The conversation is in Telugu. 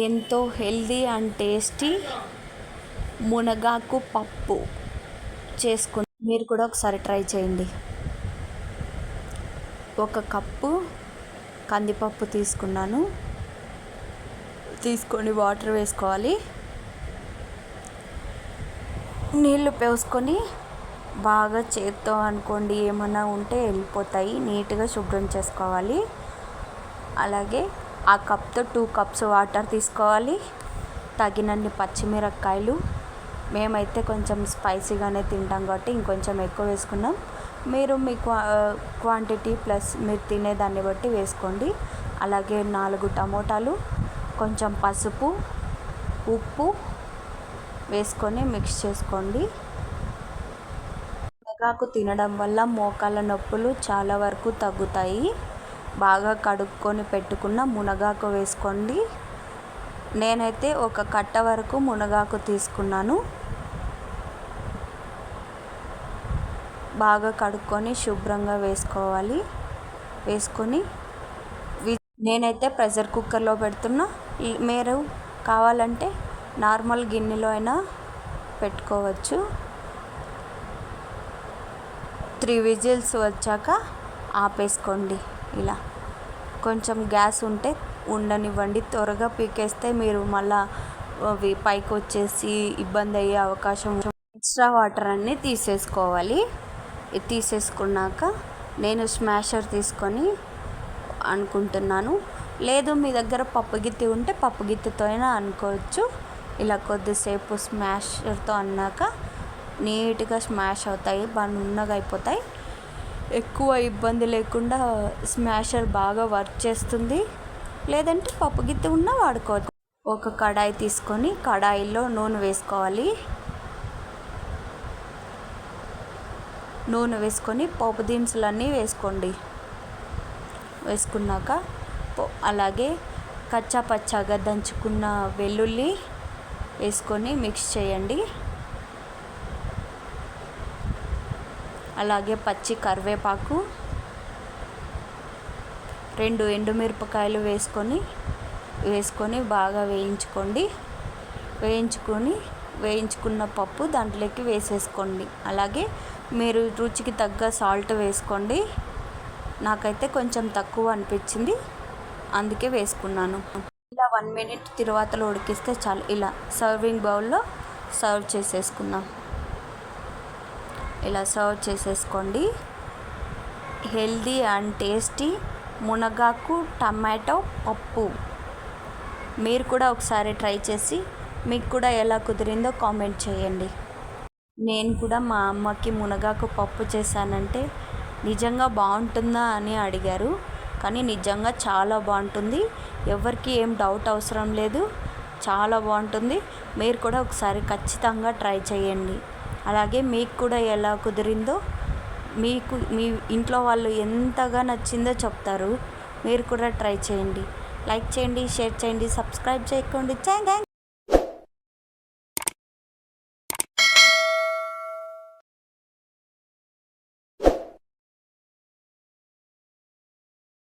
ఎంతో హెల్దీ అండ్ టేస్టీ మునగాకు పప్పు చేసుకుని మీరు కూడా ఒకసారి ట్రై చేయండి. ఒక కప్పు కందిపప్పు తీసుకున్నాను. తీసుకొని వాటర్ వేసుకోవాలి. నీళ్ళు పోసుకొని బాగా చేత్తో అనుకోండి ఏమైనా ఉంటే వెళ్ళిపోతాయి. నీట్గా శుభ్రం చేసుకోవాలి. అలాగే ఆ కప్తో టూ కప్స్ వాటర్ తీసుకోవాలి. తగినన్ని పచ్చిమిరపకాయలు. మేమైతే కొంచెం స్పైసీగానే తింటాం కాబట్టి ఇంకొంచెం ఎక్కువ వేసుకున్నాం. మీరు మీ క్వా క్వాంటిటీ ప్లస్ మీరు తినేదాన్ని బట్టి వేసుకోండి. అలాగే నాలుగు టమోటాలు కొంచెం పసుపు ఉప్పు వేసుకొని మిక్స్ చేసుకోండి. మునగాకు తినడం వల్ల మోకాళ్ళ నొప్పులు చాలా వరకు తగ్గుతాయి. బాగా కడుక్కొని పెట్టుకున్న మునగాకు వేసుకోండి. నేనైతే ఒక కట్ట వరకు మునగాకు తీసుకున్నాను. బాగా కడుక్కొని శుభ్రంగా వేసుకోవాలి. వేసుకొని నేనైతే ప్రెషర్ కుక్కర్లో పెడుతున్నా. మీరు కావాలంటే నార్మల్ గిన్నెలో అయినా పెట్టుకోవచ్చు. త్రీ విజిల్స్ వచ్చాక ఆపేసుకోండి. ఇలా. కొంచెం గ్యాస్ ఉంటే ఉండనివ్వండి. త్వరగా పీకేస్తే మీరు మళ్ళీ అవి పైకి వచ్చేసి ఇబ్బంది అయ్యే అవకాశం ఎక్స్ట్రా వాటర్ అన్నీ తీసేసుకోవాలి. తీసేసుకున్నాక నేను స్మాషర్ తీసుకొని అనుకుంటున్నాను. లేదు మీ దగ్గర పప్పు గిత్తి ఉంటే పప్పు గిత్తితో అయినా అనుకోవచ్చు. ఇలా కొద్దిసేపు స్మాషర్తో అన్నాక నీట్గా స్మాష్ అవుతాయి బాగా నున్నగా అయిపోతాయి. ఎక్కువ ఇబ్బంది లేకుండా స్మాషర్ బాగా వర్క్ చేస్తుంది. లేదంటే పప్పు గిత్తి ఉన్నా వాడుకోవచ్చు. ఒక కడాయి తీసుకొని కడాయిలో నూనె వేసుకోవాలి. నూనె వేసుకొని పోపు దినుసులన్నీ వేసుకోండి. వేసుకున్నాక అలాగే కచ్చా పచ్చాగా దంచుకున్న వెల్లుల్లి వేసుకొని మిక్స్ చేయండి. అలాగే పచ్చి కరివేపాకు రెండు ఎండుమిరపకాయలు వేసుకొని వేసుకొని బాగా వేయించుకోండి. వేయించుకొని వేయించుకున్న పప్పు దాంట్లోకి వేసేసుకోండి. అలాగే మీరు రుచికి తగ్గ సాల్ట్ వేసుకోండి. నాకైతే కొంచెం తక్కువ అనిపించింది అందుకే వేసుకున్నాను. ఇలా వన్ మినిట్ తిరువాతలో ఉడికిస్తే చాలు. ఇలా సర్వింగ్ బౌల్లో సర్వ్ చేసేసుకుందాం. ఇలా సర్వ్ చేసేసుకోండి. హెల్దీ అండ్ టేస్టీ మునగాకు టమాటో పప్పు. మీరు కూడా ఒకసారి ట్రై చేసి మీకు కూడా ఎలా కుదిరిందో కామెంట్ చేయండి. నేను కూడా మా అమ్మకి మునగాకు పప్పు చేశానంటే నిజంగా బాగుంటుందా అని అడిగారు. కానీ నిజంగా చాలా బాగుంటుంది. ఎవరికి ఏం డౌట్ అవసరం లేదు. చాలా బాగుంటుంది. మీరు కూడా ఒకసారి ఖచ్చితంగా ట్రై చేయండి. అలాగే మీకు కూడా ఎలా కుదిరిందో మీకు మీ ఇంట్లో వాళ్ళు ఎంతగా నచ్చిందో చెప్తారు. మీరు కూడా ట్రై చేయండి. లైక్ చేయండి షేర్ చేయండి సబ్స్క్రైబ్ చేయకండి థ్యాంక్